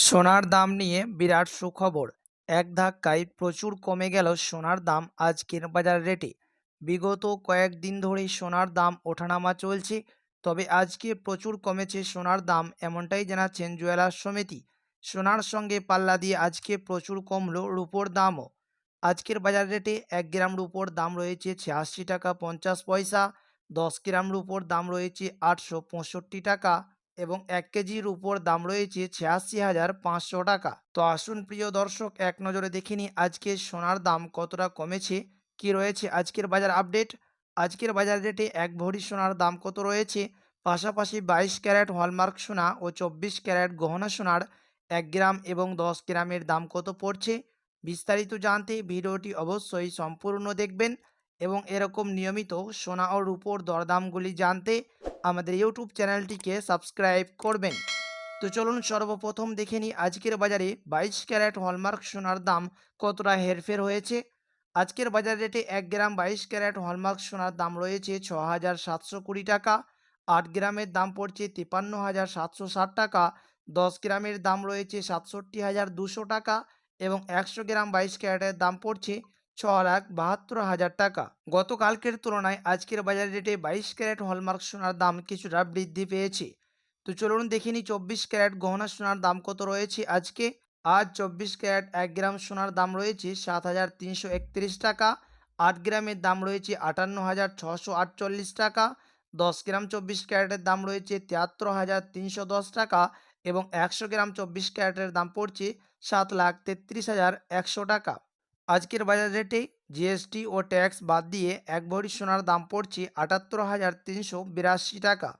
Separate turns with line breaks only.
সোনার দাম নিয়ে বিরাট সুখবর। এক ধাক্কায় প্রচুর কমে গেল সোনার দাম আজকের বাজার রেটে। বিগত কয়েকদিন ধরেই সোনার দাম ওঠানামা চলছে, তবে আজকে প্রচুর কমেছে সোনার দাম এমনটাই জানাচ্ছেন জুয়েলার সমিতি। সোনার সঙ্গে পাল্লা দিয়ে আজকে প্রচুর কমলো রূপোর দামও। আজকের বাজার রেটে এক গ্রাম রূপোর দাম রয়েছে ছিয়াশি টাকা পঞ্চাশ পয়সা, দশ গ্রাম রূপোর দাম রয়েছে আটশো পঁয়ষট্টি টাকা। এবং এক কেজির উপর দাম রয়েছে ছিয়াশি হাজার পাঁচশো টাকা। তো আসুন প্রিয় দর্শক, এক নজরে দেখে নিই আজকে সোনার দাম কতটা কমেছে, কি রয়েছে আজকের বাজার আপডেট? আজকের বাজার রেটে এক ভরি সোনার দাম কত রয়েছে? পাশাপাশি বাইশ ক্যারেট হলমার্ক সোনা ও চব্বিশ ক্যারেট গহনা সোনার এক গ্রাম এবং দশ গ্রামের দাম কত পড়ছে? বিস্তারিত জানতে ভিডিওটি অবশ্যই সম্পূর্ণ দেখবেন এবং এরকম নিয়মিত সোনা ও রূপোর দরদামগুলি জানতে আমাদের ইউটিউব চ্যানেলটিকে সাবস্ক্রাইব করবেন। তো চলুন সর্বপ্রথম দেখে নিই আজকের বাজারে বাইশ ক্যারেট হলমার্ক সোনার দাম কতটা হেরফের হয়েছে। আজকের বাজার রেটে এক গ্রাম বাইশ ক্যারেট হলমার্ক সোনার দাম রয়েছে ছ হাজার সাতশো কুড়ি টাকা। আট গ্রামের দাম পড়ছে তিপান্ন হাজার সাতশো ষাট টাকা। দশ গ্রামের দাম রয়েছে সাতষট্টি হাজার দুশো টাকা এবং একশো গ্রাম বাইশ ক্যারেটের দাম পড়ছে ছ লাখ বাহাত্তর হাজার টাকা। গতকালকের তুলনায় আজকের বাজার রেটে বাইশ ক্যারেট হলমার্ক সোনার দাম কিছুটা বৃদ্ধি পেয়েছে। তো চলুন দেখে নিই চব্বিশ ক্যারেট গহনা সোনার দাম কত রয়েছে আজকে। আজ চব্বিশ ক্যারেট এক গ্রাম সোনার দাম রয়েছে সাত হাজার তিনশো একত্রিশ টাকা, আট গ্রামের দাম রয়েছে আটান্ন হাজার ছশো আটচল্লিশ টাকা, দশ গ্রাম চব্বিশ ক্যারেটের দাম রয়েছে তিয়াত্তর হাজার তিনশো দশ টাকা এবং একশো গ্রাম চব্বিশ ক্যারেটের দাম পড়ছে সাত লাখ তেত্রিশ হাজার একশো টাকা। আজকের বাজার রেটে জিএসটি ও ট্যাক্স বাদ দিয়ে এক ভরি সোনার দাম পড়ছে আটাত্তর হাজার তিনশো বিরাশি টাকা।